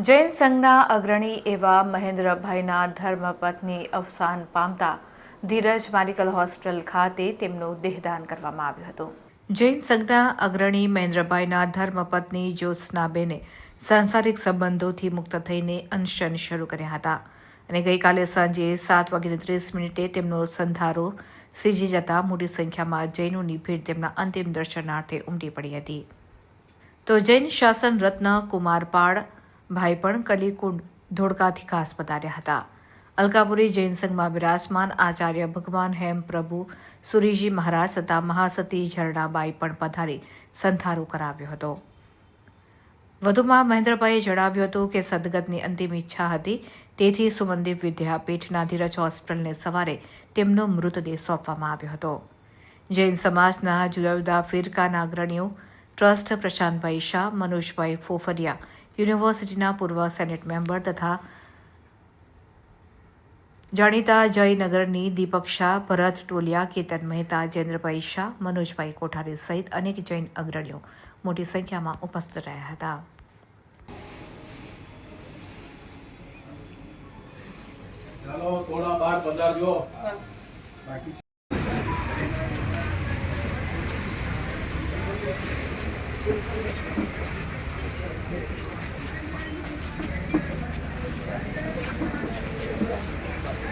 જૈન સંઘના અગ્રણી એવા મહેન્દ્રભાઈના ધર્મપત્ની અવસાન પામતા ધીરજ મેડિકલ હોસ્પિટલ ખાતે તેમનું દેહદાન કરવામાં આવ્યું હતું. જૈન સંઘના અગ્રણી મહેન્દ્રભાઈના ધર્મપત્ની જ્યોત્સનાબેને સાંસારિક સંબંધોથી મુક્ત થઈને અનશન શરૂ કર્યા હતા અને ગઈકાલે સાંજે સાત વાગીને ત્રીસ મિનિટે તેમનો સંધારો સીજી જતા મોટી સંખ્યામાં જૈનોની ભીડ તેમના અંતિમ દર્શનાર્થે ઉમટી પડી હતી. તો જૈન શાસન રત્ન કુમારપાળ ભાઈ પણ કલીકુંડ ધોળકાથી ખાસ પધાર્યા હતા. અલકાપુરી જૈન સંઘમાં બિરાજમાન આચાર્ય ભગવાન હેમ પ્રભુ સુરીજી મહારાજ તથા મહાસતી ઝરણાબાઈ પણ પધારી સંથારો કરાવ્યો હતો. વધુમાં મહેન્દ્રભાઈએ જણાવ્યું હતું કે સદગતની અંતિમ ઈચ્છા હતી તેથી સુમનદીપ વિદ્યાપીઠના ધીરજ હોસ્પિટલને સવારે તેમનો મૃતદેહ સોંપવામાં આવ્યો હતો. જૈન સમાજના જુદા જુદા ફિરકાના અગ્રણીઓ ટ્રસ્ટ પ્રશાંતભાઈ શાહ મનોજભાઈ ફોફરિયા યુનિવર્સિટીના પૂર્વ સેનેટ મેમ્બર તથા જાણીતા જયનગરની દીપક શાહ ભરત ટોલિયા કેતન મહેતા જયેન્દ્રભાઈ શાહ મનોજભાઈ કોઠારી સહિત અનેક જૈન અગ્રણીઓ મોટી સંખ્યામાં ઉપસ્થિત રહ્યા હતા. ચાલો થોડા બહાર પધારજો. બાકી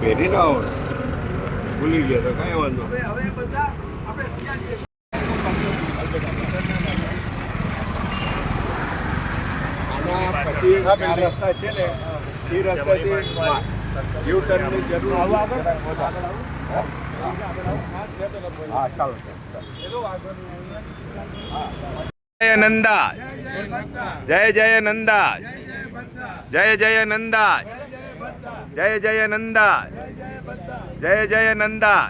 પહેરી ભૂલી ગયો તો કઈ વાંધો. હવે બધા આપણે પછી રસ્તા છે ને, એ રસ્તાથી યુ ટર્નની જરૂર હા ચાલો જય નંદા જય જય નંદા જય જય નંદા જય જય નંદા જય જય નંદા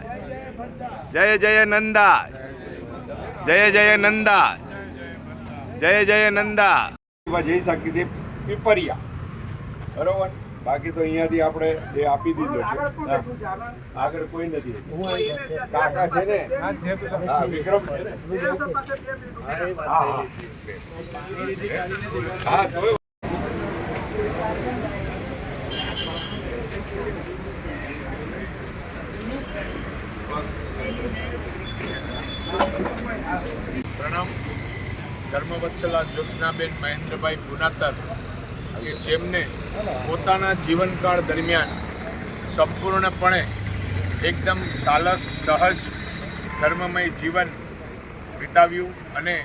જય જય નંદા જય જય નંદા જય જય નંદા જય શક્તિદેવ પીપરિયા. બરોબર? બાકી તો અહીંયાથી આપણે એ આપી દીધું આગળ કોઈ નથી કાકા છે ને? વિક્રમ પ્રણામ. ધર્મવત્સલા જ્યોત્સનાબેન મહેન્દ્રભાઈ પુનાતર. કે જેમને પોતાના જીવનકાળ દરમિયાન સંપૂર્ણપણે એકદમ સાલસ, સહજ, ધર્મમય જીવન વિતાવ્યું અને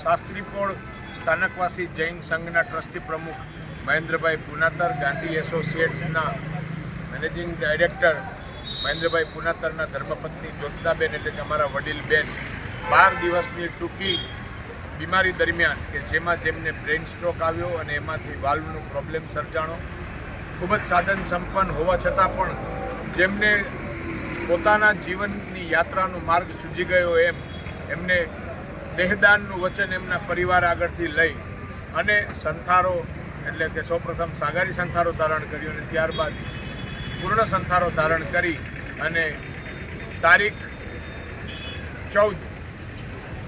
શાસ્ત્રીપોળ સ્થાનકવાસી જૈન સંઘના ટ્રસ્ટી પ્રમુખ મહેન્દ્રભાઈ પુનાતર, ગાંધી એસોસિએટ્સના મેનેજિંગ ડાયરેક્ટર મહેન્દ્રભાઈ પુનાતરના ધર્મપત્ની જ્યોત્સનાબેન એટલે કે અમારા વડીલ બેન બાર દિવસની ટૂંકી બીમારી દરમિયાન કે જેમાં જેમને બ્રેઇન સ્ટ્રોક આવ્યો અને એમાંથી વાલ્વનો પ્રોબ્લેમ સર્જાણો, ખૂબ જ સાધન સંપન્ન હોવા છતાં પણ જેમને પોતાના જીવનની યાત્રાનો માર્ગ સૂજી ગયો એમ, એમને દેહદાનનું વચન એમના પરિવાર આગળથી લઈ અને સંથારો એટલે કે સૌપ્રથમ સાગારી સંથારો ધારણ કર્યો અને ત્યારબાદ પૂર્ણ સંથારો ધારણ કરી અને તારીખ ચૌદ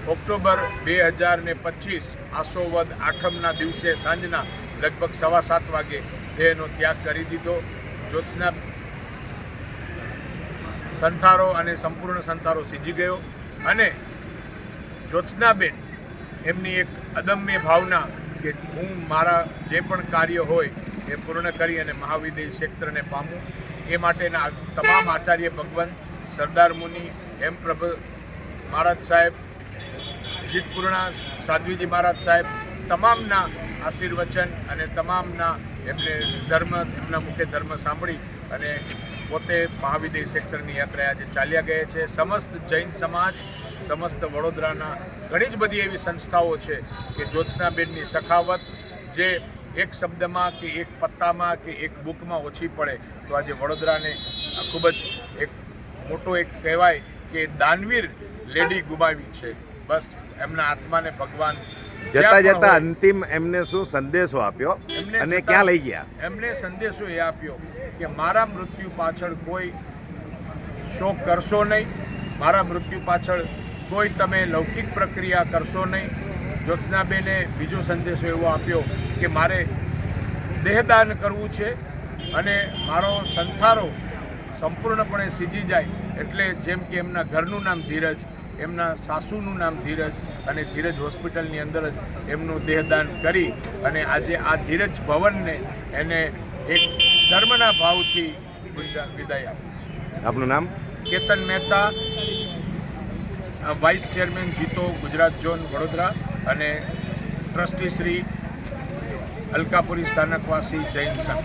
ઓક્ટોબર બે હજાર ને પચીસ આસોવદ આઠમના દિવસે સાંજના લગભગ સવા સાત વાગે દેહનો ત્યાગ કરી દીધો. જ્યોત્સના સંથારો અને સંપૂર્ણ સંથારો સીજી ગયો અને જ્યોત્સનાબેન એમની એક અદમ્ય ભાવના કે હું મારા જે પણ કાર્ય હોય એ પૂર્ણ કરી અને મહાવિદ્ય ક્ષેત્રને પામું. એ માટેના તમામ આચાર્ય ભગવંત, સરદાર મુનિ હેમપ્રભ મહારાજ સાહેબ જીતપૂર્ણા સાધ્વીજી મહારાજ સાહેબ તમામના આશીર્વચન અને તમામના એમને ધર્મ, એમના મુખ્ય ધર્મ સાંભળી અને પોતે મહાવિદય સેક્ટરની યાત્રા આજે ચાલ્યા ગયા છે. સમસ્ત જૈન સમાજ, સમસ્ત વડોદરાના ઘણી જ બધી એવી સંસ્થાઓ છે કે જ્યોત્સનાબેનની સખાવત જે એક શબ્દમાં કે એક પત્તામાં કે એક બુકમાં ઓછી પડે તો આજે વડોદરાને ખૂબ જ એક મોટો એક કહેવાય કે દાનવીર લેડી ગુમાવી છે. બસ એમના આત્માને ભગવાન જતા જતા અંતિમ એમને શું સંદેશો આપ્યો અને ક્યાં લઈ ગયા? એમને સંદેશો એ આપ્યો કે મારા મૃત્યુ પાછળ કોઈ શોક કરશો નહીં મારા મૃત્યુ પાછળ કોઈ તમે લૌકિક પ્રક્રિયા કરશો નહીં. જ્યોત્સનાબેને બીજો સંદેશો એવો આપ્યો કે મારે દેહદાન કરવું છે અને મારો સંથારો સંપૂર્ણપણે સીજી જાય એટલે જેમ કે એમના ઘરનું નામ ધીરજ એમના સાસુનું નામ ધીરજ અને ધીરજ હોસ્પિટલની અંદર જ એમનું દેહદાન કરી અને આજે આ ધીરજ ભવનને એને એક ધર્મના ભાવથી વિદા- વિદાય આપી આપનું નામ? Ketan Mehta vice chairman JITO Gujarat zone Vadodara અને ટ્રસ્ટી શ્રી અલકાપુરી સ્થાનકવાસી જૈન સંઘ.